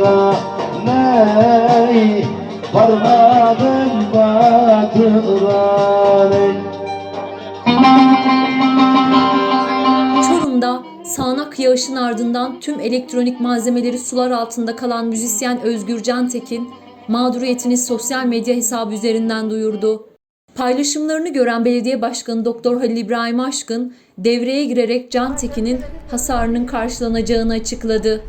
viraney Parmağın batıraney Çorum'da sağanak yağışın ardından tüm elektronik malzemeleri sular altında kalan müzisyen Özgür Cantekin, mağduriyetini sosyal medya hesabı üzerinden duyurdu. Paylaşımlarını gören belediye başkanı Doktor Halil İbrahim Aşkın, devreye girerek Cantekin'in hasarının karşılanacağını açıkladı.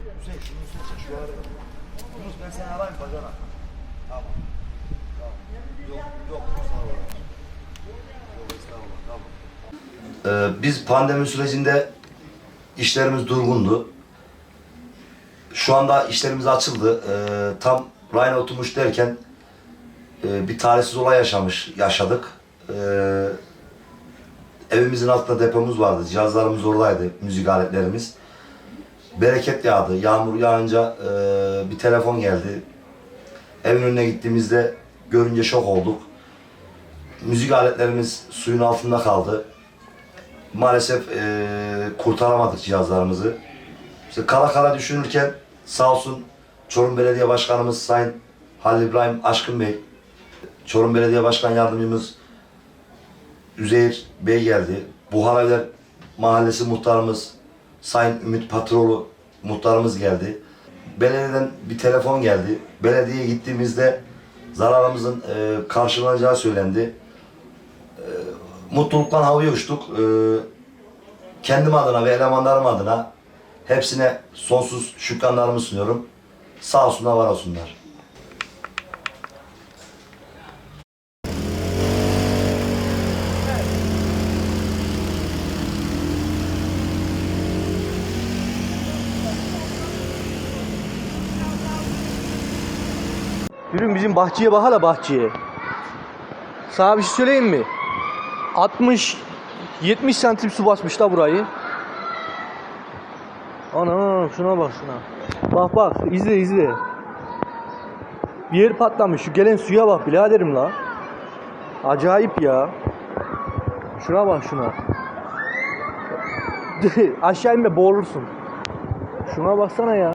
Ee, biz pandemi sürecinde işlerimiz durgundu. Şu anda işlerimiz açıldı. Ee, tam rayına oturmuş derken e, bir talihsiz olay yaşamış, yaşadık. Ee, evimizin altında depomuz vardı. Cihazlarımız oradaydı, müzik aletlerimiz. Bereket yağdı. Yağmur yağınca e, bir telefon geldi. Evin önüne gittiğimizde görünce şok olduk. Müzik aletlerimiz suyun altında kaldı maalesef eee, kurtaramadık cihazlarımızı. İşte kala kala düşünürken sağ olsun Çorum Belediye Başkanımız Sayın Halil İbrahim Aşkın Bey, Çorum Belediye Başkan Yardımcımız Üzeyir Bey geldi. Buharevler Mahallesi Muhtarımız Sayın Ümit Patroğlu muhtarımız geldi. Belediyeden bir telefon geldi. Belediyeye gittiğimizde zararımızın eee, karşılanacağı söylendi mutluluktan havaya uçtuk. Ee, kendim adına ve elemanlarım adına hepsine sonsuz şükranlarımı sunuyorum. Sağ olsunlar, var olsunlar. Yürüyün bizim bahçeye bak hala bahçeye. Sana bir şey söyleyeyim mi? 60 70 santim su basmış da burayı. Ana şuna bak şuna. Bak bak izle izle. Bir yer patlamış. Şu gelen suya bak biraderim la. Acayip ya. Şuna bak şuna. Aşağı inme boğulursun. Şuna baksana ya.